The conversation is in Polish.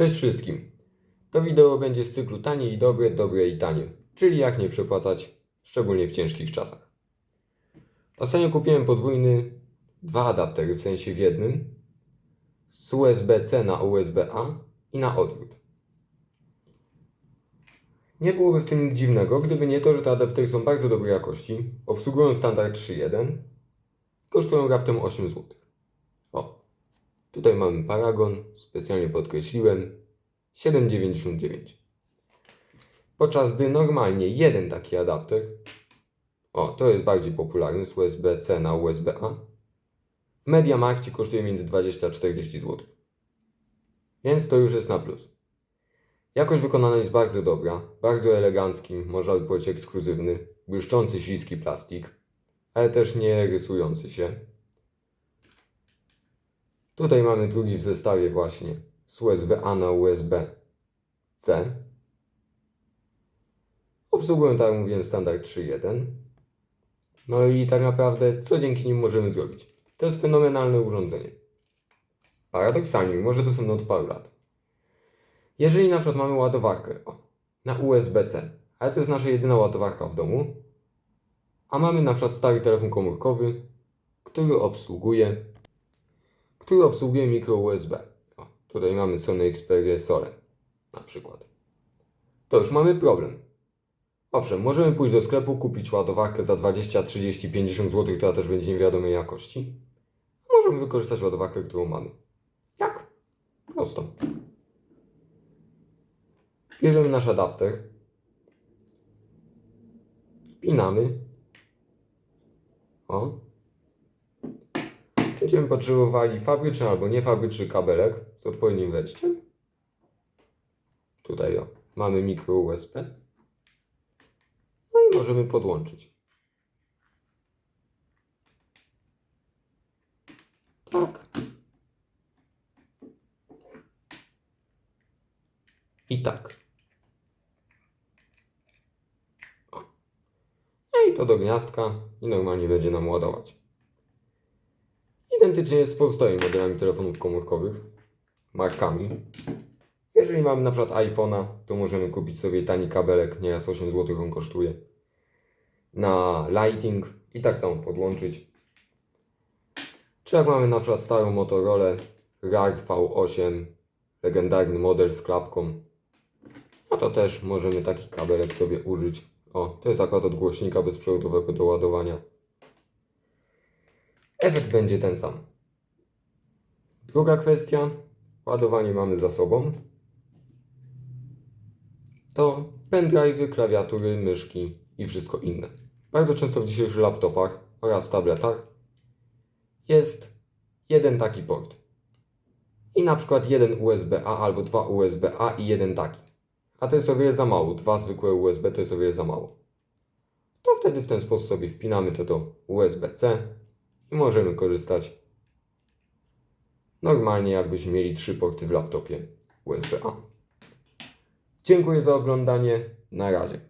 Cześć wszystkim. To wideo będzie z cyklu tanie i dobre, dobre i tanie, czyli jak nie przepłacać, szczególnie w ciężkich czasach. Ostatnio kupiłem podwójny, dwa adaptery, w sensie w jednym, z USB-C na USB-A i na odwrót. Nie byłoby w tym nic dziwnego, gdyby nie to, że te adaptery są bardzo dobrej jakości, obsługują standard 3.1, kosztują raptem 8 zł. Tutaj mamy paragon, specjalnie podkreśliłem, 7,99. Podczas gdy normalnie jeden taki adapter, o to jest bardziej popularny z USB-C na USB-A, w Mediamarkcie kosztuje między 20 a 40 zł. Więc to już jest na plus. Jakość wykonana jest bardzo dobra, bardzo elegancki, można by powiedzieć ekskluzywny, błyszczący śliski plastik, ale też nie rysujący się. Tutaj mamy drugi w zestawie właśnie z USB-A na USB-C. Obsługują, tak jak mówiłem, standard 3.1. No i tak naprawdę, co dzięki nim możemy zrobić? To jest fenomenalne urządzenie. Paradoksalnie, mimo że to są od paru lat. Jeżeli na przykład mamy ładowarkę o, na USB-C, ale to jest nasza jedyna ładowarka w domu, a mamy na przykład stary telefon komórkowy, który obsługuje, który obsługuje mikro USB. O, tutaj mamy Sony Xperia Sole na przykład. To już mamy problem. Owszem, możemy pójść do sklepu, kupić ładowarkę za 20, 30, 50 zł, która też będzie niewiadomej jakości. Możemy wykorzystać ładowarkę, którą mamy. Jak? Prosto. Bierzemy nasz adapter, wpinamy. O. Będziemy potrzebowali fabryczny albo niefabryczny kabelek z odpowiednim wejściem. Tutaj o, mamy mikro USB. No i możemy podłączyć. Tak. I tak. No i to do gniazdka i normalnie będzie nam ładować. Identycznie z pozostałymi modelami telefonów komórkowych, markami. Jeżeli mamy na przykład iPhone'a, to możemy kupić sobie tani kabelek, nieraz 8 zł on kosztuje, na Lighting i tak samo podłączyć. Czy jak mamy na przykład starą Motorola RAR V8, legendarny model z klapką, no to też możemy taki kabelek sobie użyć. O, to jest akurat od głośnika bezprzewodowego do ładowania. Efekt będzie ten sam. Druga kwestia, ładowanie mamy za sobą. To pendrive'y, klawiatury, myszki i wszystko inne. Bardzo często w dzisiejszych laptopach oraz tabletach jest jeden taki port. I na przykład jeden USB-A albo dwa USB-A i jeden taki. A to jest o wiele za mało. Dwa zwykłe USB to jest o wiele za mało. To wtedy w ten sposób sobie wpinamy to do USB-C i możemy korzystać normalnie jakbyśmy mieli trzy porty w laptopie USB-A. Dziękuję za oglądanie. Na razie.